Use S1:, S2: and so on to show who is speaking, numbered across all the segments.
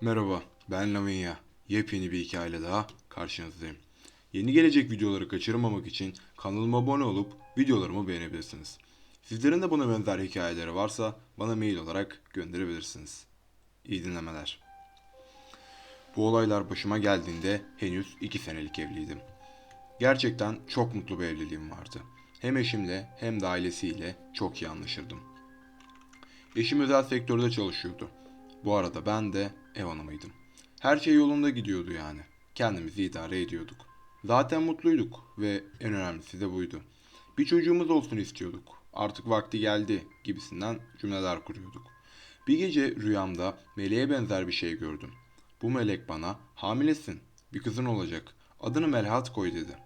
S1: Merhaba, ben Lavinia. Yepyeni bir hikayeyle daha karşınızdayım. Yeni gelecek videoları kaçırmamak için kanalıma abone olup videolarımı beğenebilirsiniz. Sizlerin de buna benzer hikayeleri varsa bana mail olarak gönderebilirsiniz. İyi dinlemeler. Bu olaylar başıma geldiğinde henüz 2 senelik evliydim. Gerçekten çok mutlu bir evliliğim vardı. Hem eşimle hem de ailesiyle çok iyi anlaşırdım. Eşim özel sektörde çalışıyordu. Bu arada ben de ev hanımıydım. Her şey yolunda gidiyordu yani. Kendimizi idare ediyorduk. Zaten mutluyduk ve en önemlisi de buydu. Bir çocuğumuz olsun istiyorduk. Artık vakti geldi gibisinden cümleler kuruyorduk. Bir gece rüyamda meleğe benzer bir şey gördüm. Bu melek bana hamilesin, bir kızın olacak, adını Melhat koy dedi.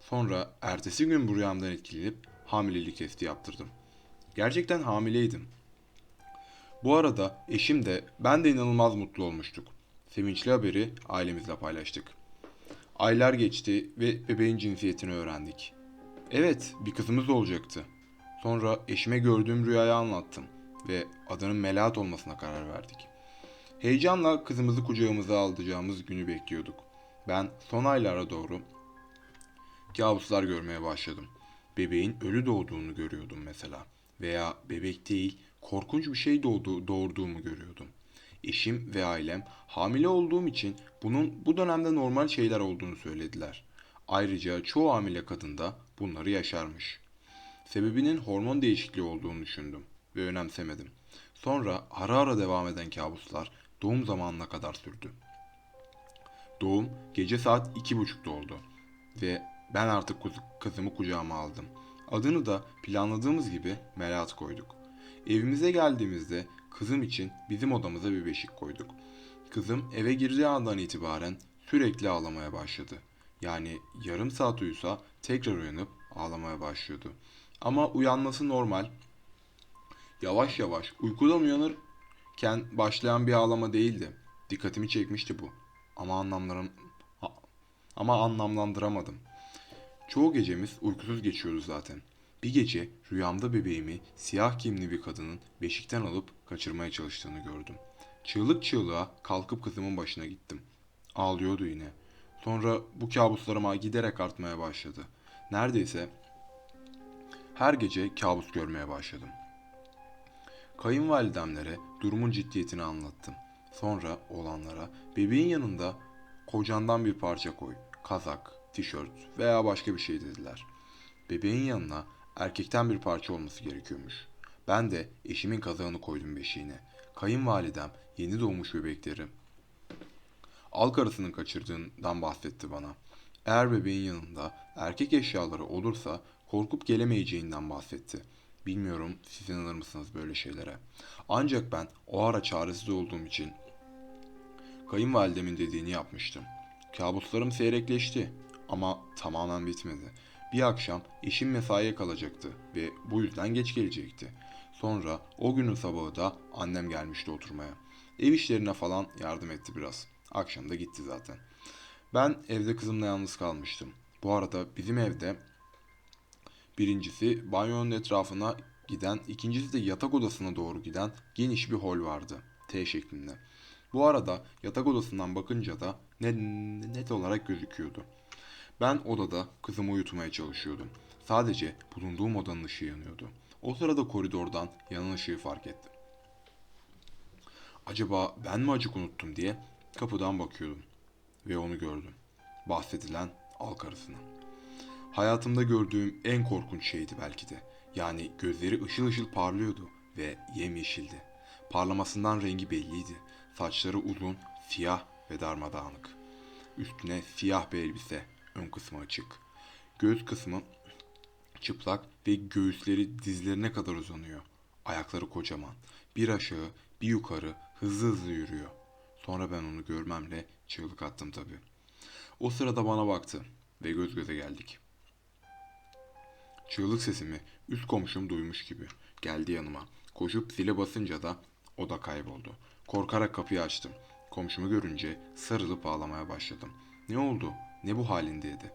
S1: Sonra ertesi gün bu rüyamdan etkilenip hamilelik testi yaptırdım. Gerçekten hamileydim. Bu arada eşim de ben de inanılmaz mutlu olmuştuk. Sevinçli haberi ailemizle paylaştık. Aylar geçti ve bebeğin cinsiyetini öğrendik. Evet, bir kızımız olacaktı. Sonra eşime gördüğüm rüyayı anlattım ve adının Melahat olmasına karar verdik. Heyecanla kızımızı kucağımıza alacağımız günü bekliyorduk. Ben son aylara doğru kabuslar görmeye başladım. Bebeğin ölü doğduğunu görüyordum mesela. Veya bebek değil, korkunç bir şey doğdu, doğurduğumu görüyordum. Eşim ve ailem hamile olduğum için bunun bu dönemde normal şeyler olduğunu söylediler. Ayrıca çoğu hamile kadın da bunları yaşarmış. Sebebinin hormon değişikliği olduğunu düşündüm ve önemsemedim. Sonra ara ara devam eden kabuslar doğum zamanına kadar sürdü. Doğum gece saat iki buçukta oldu ve ben artık kızımı kucağıma aldım. Adını da planladığımız gibi Melahat koyduk. Evimize geldiğimizde kızım için bizim odamıza bir beşik koyduk. Kızım eve girdiği andan itibaren sürekli ağlamaya başladı. Yani yarım saat uyusa tekrar uyanıp ağlamaya başlıyordu. Ama uyanması normal. Yavaş yavaş uykudan uyanırken başlayan bir ağlama değildi. Dikkatimi çekmişti bu. Ama anlamlarım ama anlamlandıramadım. Çoğu gecemiz uykusuz geçiyordu zaten. Bir gece rüyamda bebeğimi siyah giyimli bir kadının beşikten alıp kaçırmaya çalıştığını gördüm. Çığlık çığlığa kalkıp kızımın başına gittim. Ağlıyordu yine. Sonra bu kabuslarıma giderek artmaya başladı. Neredeyse her gece kabus görmeye başladım. Kayınvalidemlere durumun ciddiyetini anlattım. Sonra olanlara bebeğin yanında kocandan bir parça koy, kazak, tişört veya başka bir şey dediler. Bebeğin yanına erkekten bir parça olması gerekiyormuş. Ben de eşimin kazağını koydum beşiğine. Kayınvalidem yeni doğmuş bebekleri al karısının kaçırdığından bahsetti bana. Eğer bebeğin yanında erkek eşyaları olursa korkup gelemeyeceğinden bahsetti. Bilmiyorum siz inanır mısınız böyle şeylere. Ancak ben o ara çaresiz olduğum için kayınvalidemin dediğini yapmıştım. Kabuslarım seyrekleşti ama tamamen bitmedi. Bir akşam eşim mesaiye kalacaktı ve bu yüzden geç gelecekti. Sonra o günün sabahı da annem gelmişti oturmaya. Ev işlerine falan yardım etti biraz. Akşam da gitti zaten. Ben evde kızımla yalnız kalmıştım. Bu arada bizim evde birincisi banyonun etrafına giden, ikincisi de yatak odasına doğru giden geniş bir hol vardı. T şeklinde. Bu arada yatak odasından bakınca da net, net olarak gözüküyordu. Ben odada kızımı uyutmaya çalışıyordum. Sadece bulunduğum odanın ışığı yanıyordu. O sırada koridordan yanan ışığı fark ettim. Acaba ben mi acık unuttum diye kapıdan bakıyordum. Ve onu gördüm. Bahsedilen al karısını. Hayatımda gördüğüm en korkunç şeydi belki de. Yani gözleri ışıl ışıl parlıyordu ve yemyeşildi. Parlamasından rengi belliydi. Saçları uzun, siyah ve darmadağınık. Üstüne siyah bir elbise, ön kısmı açık. Göğüs kısmı çıplak ve göğüsleri dizlerine kadar uzanıyor. Ayakları kocaman. Bir aşağı, bir yukarı hızlı hızlı yürüyor. Sonra ben onu görmemle çığlık attım tabii. O sırada bana baktı ve göz göze geldik. Çığlık sesimi üst komşum duymuş gibi geldi yanıma. Koşup zile basınca da o da kayboldu. Korkarak kapıyı açtım. Komşumu görünce sarılıp ağlamaya başladım. Ne oldu? Ne bu halin dedi.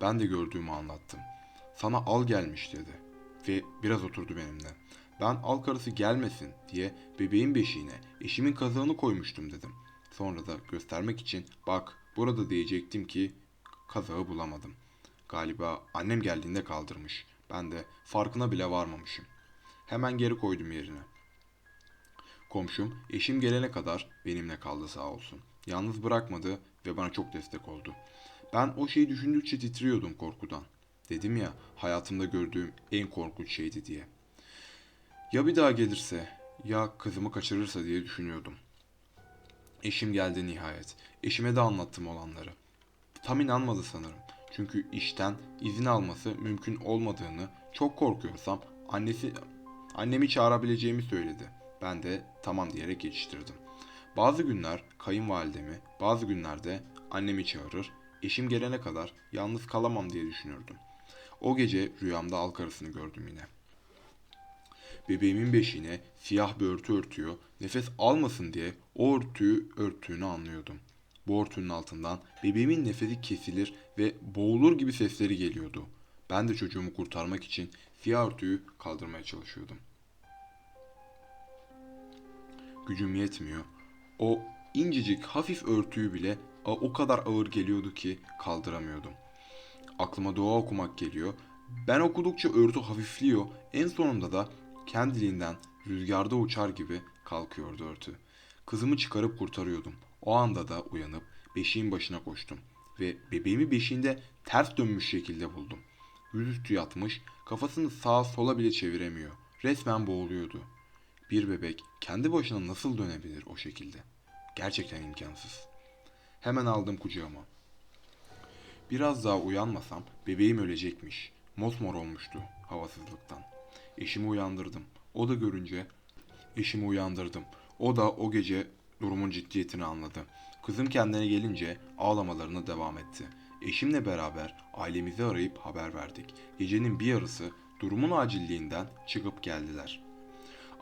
S1: Ben de gördüğümü anlattım. Sana al gelmiş dedi. Ve biraz oturdu benimle. Ben al karısı gelmesin diye bebeğin beşiğine eşimin kazığını koymuştum dedim. Sonra da göstermek için bak burada diyecektim ki kazağı bulamadım. Galiba annem geldiğinde kaldırmış. Ben de farkına bile varmamışım. Hemen geri koydum yerine. Komşum eşim gelene kadar benimle kaldı sağ olsun. Yalnız bırakmadı ve bana çok destek oldu. Ben o şeyi düşündükçe titriyordum korkudan. Dedim ya hayatımda gördüğüm en korkunç şeydi diye. Ya bir daha gelirse ya kızımı kaçırırsa diye düşünüyordum. Eşim geldi nihayet. Eşime de anlattım olanları. Tam inanmadı sanırım. Çünkü işten izin alması mümkün olmadığını çok korkuyorsam annesi annemi çağırabileceğimi söyledi. Ben de tamam diyerek geçiştirdim. Bazı günler kayınvalidemi, bazı günlerde annemi çağırır, eşim gelene kadar yalnız kalamam diye düşünürdüm. O gece rüyamda al karısını gördüm yine. Bebeğimin beşiğine siyah bir örtü örtüyor, nefes almasın diye o örtüyü örttüğünü anlıyordum. Bu örtünün altından bebeğimin nefesi kesilir ve boğulur gibi sesleri geliyordu. Ben de çocuğumu kurtarmak için siyah örtüyü kaldırmaya çalışıyordum. Gücüm yetmiyor. O incecik hafif örtüyü bile o kadar ağır geliyordu ki kaldıramıyordum. Aklıma dua okumak geliyor. Ben okudukça örtü hafifliyor. En sonunda da kendiliğinden rüzgarda uçar gibi kalkıyordu örtü. Kızımı çıkarıp kurtarıyordum. O anda da uyanıp beşiğin başına koştum. Ve bebeğimi beşiğinde ters dönmüş şekilde buldum. Yüzüstü yatmış, kafasını sağa sola bile çeviremiyor. Resmen boğuluyordu. Bir bebek kendi başına nasıl dönebilir o şekilde? Gerçekten imkansız. Hemen aldım kucağıma. Biraz daha uyanmasam bebeğim ölecekmiş. Mosmor olmuştu havasızlıktan. Eşimi uyandırdım. O da görünce eşimi uyandırdım. O da o gece durumun ciddiyetini anladı. Kızım kendine gelince ağlamalarına devam etti. Eşimle beraber ailemizi arayıp haber verdik. Gecenin bir yarısı durumun acilliğinden çıkıp geldiler.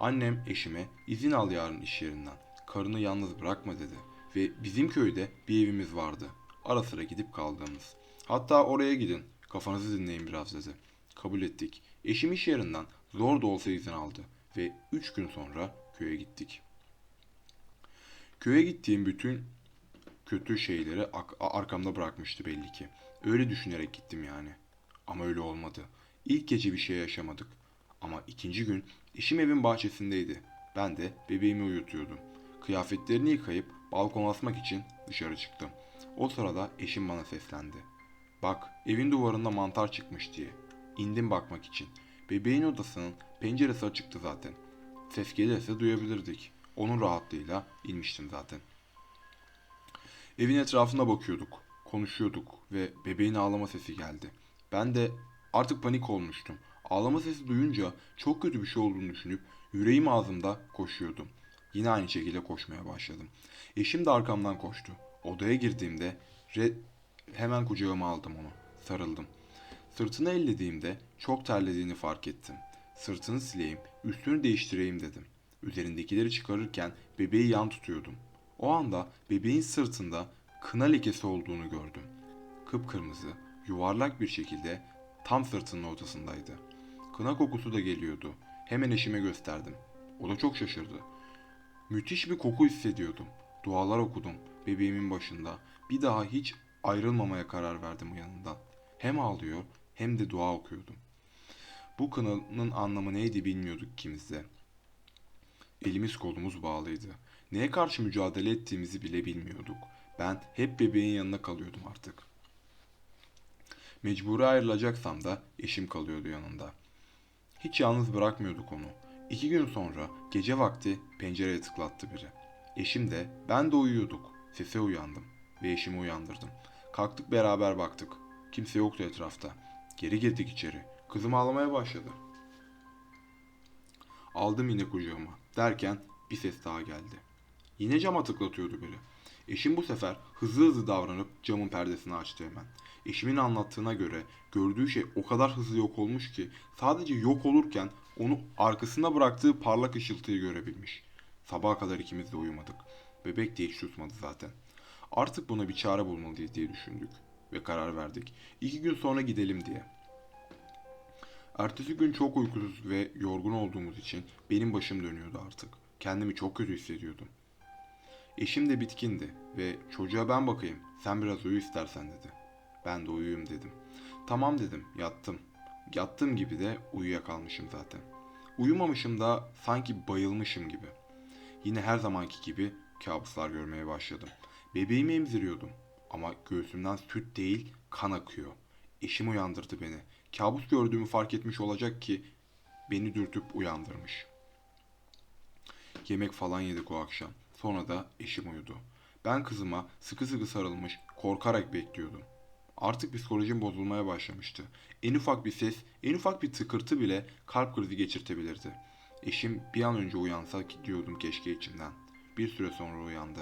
S1: Annem eşime izin al yarın iş yerinden. Karını yalnız bırakma dedi. Ve bizim köyde bir evimiz vardı. Ara sıra gidip kaldığımız. Hatta oraya gidin. Kafanızı dinleyin biraz dedi. Kabul ettik. Eşim iş yerinden zor da olsa izin aldı. Ve üç gün sonra köye gittik. Köye gittiğim bütün kötü şeyleri arkamda bırakmıştı belli ki. Öyle düşünerek gittim yani. Ama öyle olmadı. İlk gece bir şey yaşamadık. Ama ikinci gün eşim evin bahçesindeydi. Ben de bebeğimi uyutuyordum. Kıyafetlerini yıkayıp balkona asmak için dışarı çıktım. O sırada eşim bana seslendi. Bak evin duvarında mantar çıkmış diye. İndim bakmak için. Bebeğin odasının penceresi açıktı zaten. Ses gelirse duyabilirdik. Onun rahatlığıyla inmiştim zaten. Evin etrafına bakıyorduk, konuşuyorduk ve bebeğin ağlama sesi geldi. Ben de artık panik olmuştum. Ağlama sesi duyunca çok kötü bir şey olduğunu düşünüp yüreğim ağzımda koşuyordum. Yine aynı şekilde koşmaya başladım. Eşim de arkamdan koştu. Odaya girdiğimde re- hemen kucağıma aldım onu. Sarıldım. Sırtını ellediğimde çok terlediğini fark ettim. Sırtını sileyim, üstünü değiştireyim dedim. Üzerindekileri çıkarırken bebeği yan tutuyordum. O anda bebeğin sırtında kına lekesi olduğunu gördüm. Kıpkırmızı, yuvarlak bir şekilde tam sırtının ortasındaydı. Kına kokusu da geliyordu. Hemen eşime gösterdim. O da çok şaşırdı. Müthiş bir koku hissediyordum. Dualar okudum bebeğimin başında. Bir daha hiç ayrılmamaya karar verdim yanından. Hem ağlıyor hem de dua okuyordum. Bu kınanın anlamı neydi bilmiyorduk ikimiz. Elimiz kolumuz bağlıydı. Neye karşı mücadele ettiğimizi bile bilmiyorduk. Ben hep bebeğin yanına kalıyordum artık. Mecburi ayrılacaksam da eşim kalıyordu yanında. Hiç yalnız bırakmıyorduk onu. İki gün sonra gece vakti pencereye tıklattı biri. Eşim de ben de uyuyorduk. Sese uyandım ve eşimi uyandırdım. Kalktık beraber baktık. Kimse yoktu etrafta. Geri girdik içeri. Kızım ağlamaya başladı. Aldım yine kucağıma. Derken bir ses daha geldi. Yine cama tıklatıyordu biri. Eşim bu sefer hızlı hızlı davranıp camın perdesini açtı hemen. Eşimin anlattığına göre gördüğü şey o kadar hızlı yok olmuş ki sadece yok olurken onu arkasında bıraktığı parlak ışıltıyı görebilmiş. Sabaha kadar ikimiz de uyumadık. Bebek de hiç susmadı zaten. Artık buna bir çare bulmalıyız diye düşündük ve karar verdik. İki gün sonra gidelim diye. Ertesi gün çok uykusuz ve yorgun olduğumuz için benim başım dönüyordu artık. Kendimi çok kötü hissediyordum. Eşim de bitkindi ve çocuğa ben bakayım, sen biraz uyu istersen dedi. Ben de uyuyayım dedim. Tamam dedim, yattım. Yattığım gibi de uyuyakalmışım zaten. Uyumamışım da sanki bayılmışım gibi. Yine her zamanki gibi kabuslar görmeye başladım. Bebeğimi emziriyordum ama göğsümden süt değil kan akıyor. Eşim uyandırdı beni. Kabus gördüğümü fark etmiş olacak ki beni dürtüp uyandırmış. Yemek falan yedik o akşam. Sonra da eşim uyudu. Ben kızıma sıkı sıkı sarılmış, korkarak bekliyordum. Artık psikolojim bozulmaya başlamıştı. En ufak bir ses, en ufak bir tıkırtı bile kalp krizi geçirtebilirdi. Eşim bir an önce uyansa diyordum keşke içimden. Bir süre sonra uyandı.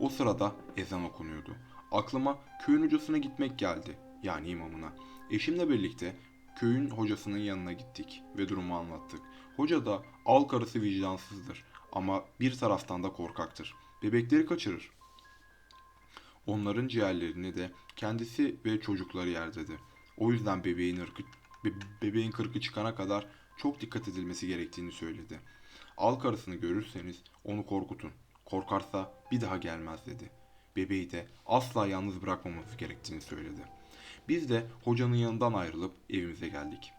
S1: O sırada ezan okunuyordu. Aklıma köyün hocasına gitmek geldi. Yani imamına. Eşimle birlikte köyün hocasının yanına gittik ve durumu anlattık. Hoca da al karısı vicdansızdır ama bir taraftan da korkaktır. Bebekleri kaçırır. Onların ciğerlerini de kendisi ve çocukları yer dedi. O yüzden bebeğin ırkı, be- bebeğin kırkı çıkana kadar çok dikkat edilmesi gerektiğini söyledi. Al karısını görürseniz onu korkutun. Korkarsa bir daha gelmez dedi. Bebeği de asla yalnız bırakmamamız gerektiğini söyledi. Biz de hocanın yanından ayrılıp evimize geldik.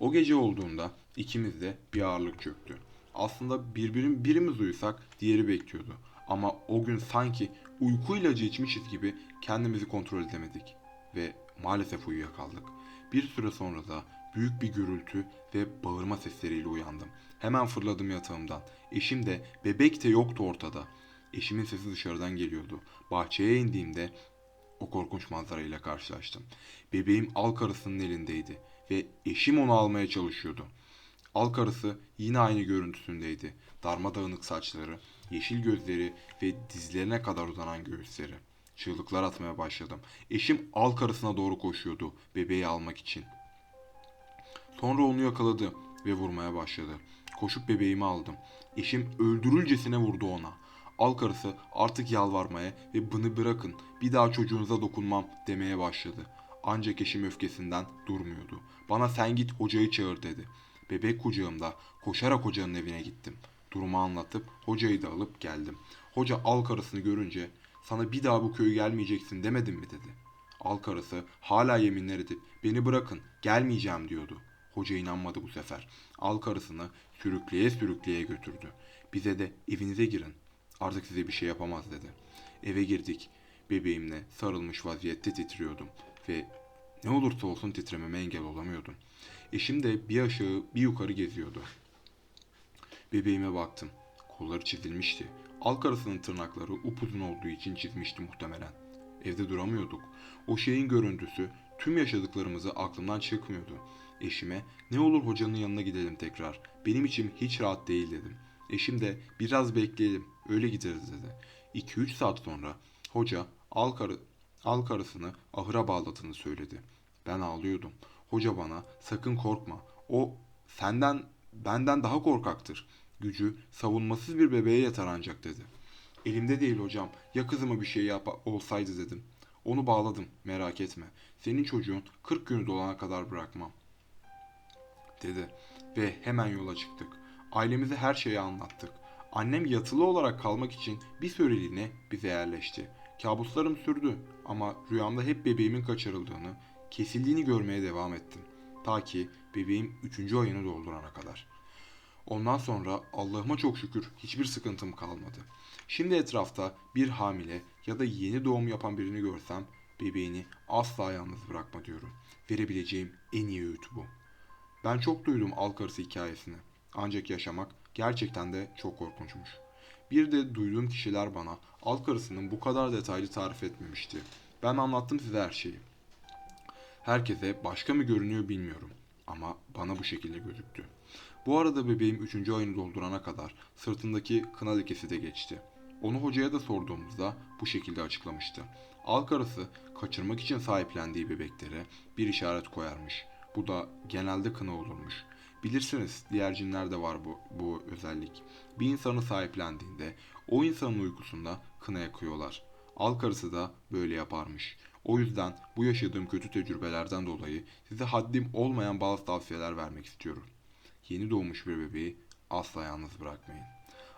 S1: O gece olduğunda ikimiz de bir ağırlık çöktü. Aslında birbirin birimiz uyusak diğeri bekliyordu. Ama o gün sanki uyku ilacı içmişiz gibi kendimizi kontrol edemedik ve maalesef uyuyakaldık. Bir süre sonra da büyük bir gürültü ve bağırma sesleriyle uyandım. Hemen fırladım yatağımdan. Eşim de bebek de yoktu ortada. Eşimin sesi dışarıdan geliyordu. Bahçeye indiğimde o korkunç manzarayla karşılaştım. Bebeğim al karısının elindeydi ve eşim onu almaya çalışıyordu. Al karısı yine aynı görüntüsündeydi. Darmadağınık saçları, yeşil gözleri ve dizlerine kadar uzanan göğüsleri. Çığlıklar atmaya başladım. Eşim al karısına doğru koşuyordu bebeği almak için. Sonra onu yakaladı ve vurmaya başladı. Koşup bebeğimi aldım. Eşim öldürülcesine vurdu ona. Al karısı artık yalvarmaya ve bunu bırakın bir daha çocuğunuza dokunmam demeye başladı. Ancak eşim öfkesinden durmuyordu. Bana sen git hocayı çağır dedi. Bebek kucağımda koşarak hocanın evine gittim. Durumu anlatıp hocayı da alıp geldim. Hoca al karısını görünce sana bir daha bu köye gelmeyeceksin demedim mi dedi. Al karısı hala yeminler edip beni bırakın gelmeyeceğim diyordu. Hoca inanmadı bu sefer. Al karısını sürükleye sürükleye götürdü. Bize de evinize girin. Artık size bir şey yapamaz dedi. Eve girdik. Bebeğimle sarılmış vaziyette titriyordum ve ne olursa olsun titrememe engel olamıyordum. Eşim de bir aşağı bir yukarı geziyordu. Bebeğime baktım. Kolları çizilmişti. Al karısının tırnakları upuzun olduğu için çizmişti muhtemelen. Evde duramıyorduk. O şeyin görüntüsü tüm yaşadıklarımızı aklımdan çıkmıyordu. Eşime ne olur hocanın yanına gidelim tekrar. Benim içim hiç rahat değil dedim. Eşim de biraz bekleyelim öyle gideriz dedi. 2-3 saat sonra hoca al, karı, al karısını ahıra bağladığını söyledi. Ben ağlıyordum. Hoca bana sakın korkma. O senden benden daha korkaktır. Gücü savunmasız bir bebeğe yatar ancak dedi. Elimde değil hocam. Ya kızıma bir şey yap olsaydı dedim. Onu bağladım merak etme. Senin çocuğun 40 günü dolana kadar bırakmam dedi ve hemen yola çıktık. Ailemize her şeyi anlattık. Annem yatılı olarak kalmak için bir süreliğine bize yerleşti. Kabuslarım sürdü ama rüyamda hep bebeğimin kaçırıldığını, kesildiğini görmeye devam ettim. Ta ki bebeğim 3. ayını doldurana kadar. Ondan sonra Allah'ıma çok şükür hiçbir sıkıntım kalmadı. Şimdi etrafta bir hamile ya da yeni doğum yapan birini görsem bebeğini asla yalnız bırakma diyorum. Verebileceğim en iyi öğüt bu. Ben çok duydum al karısı hikayesini. Ancak yaşamak gerçekten de çok korkunçmuş. Bir de duyduğum kişiler bana al karısının bu kadar detaylı tarif etmemişti. Ben anlattım size her şeyi. Herkese başka mı görünüyor bilmiyorum ama bana bu şekilde gözüktü. Bu arada bebeğim 3. ayını doldurana kadar sırtındaki kına lekesi de geçti. Onu hocaya da sorduğumuzda bu şekilde açıklamıştı. Al karısı kaçırmak için sahiplendiği bebeklere bir işaret koyarmış. Bu da genelde kına olurmuş. Bilirsiniz diğer cinlerde var bu, bu özellik. Bir insanı sahiplendiğinde o insanın uykusunda kına yakıyorlar. Al karısı da böyle yaparmış. O yüzden bu yaşadığım kötü tecrübelerden dolayı size haddim olmayan bazı tavsiyeler vermek istiyorum. Yeni doğmuş bir bebeği asla yalnız bırakmayın.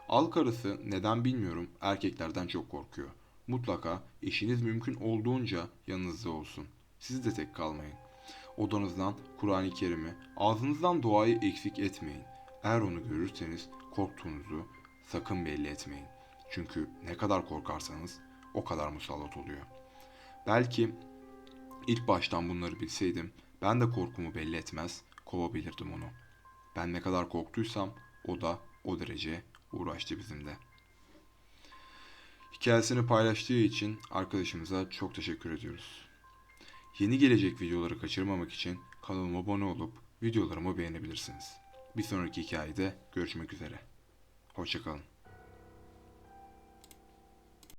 S1: Al karısı neden bilmiyorum erkeklerden çok korkuyor. Mutlaka eşiniz mümkün olduğunca yanınızda olsun. Siz de tek kalmayın. Odanızdan Kur'an-ı Kerim'i, ağzınızdan duayı eksik etmeyin. Eğer onu görürseniz korktuğunuzu sakın belli etmeyin. Çünkü ne kadar korkarsanız o kadar musallat oluyor. Belki ilk baştan bunları bilseydim ben de korkumu belli etmez, kovabilirdim onu. Ben ne kadar korktuysam o da o derece uğraştı bizimle. Hikayesini paylaştığı için arkadaşımıza çok teşekkür ediyoruz. Yeni gelecek videoları kaçırmamak için kanalıma abone olup videolarımı beğenebilirsiniz. Bir sonraki hikayede görüşmek üzere. Hoşçakalın.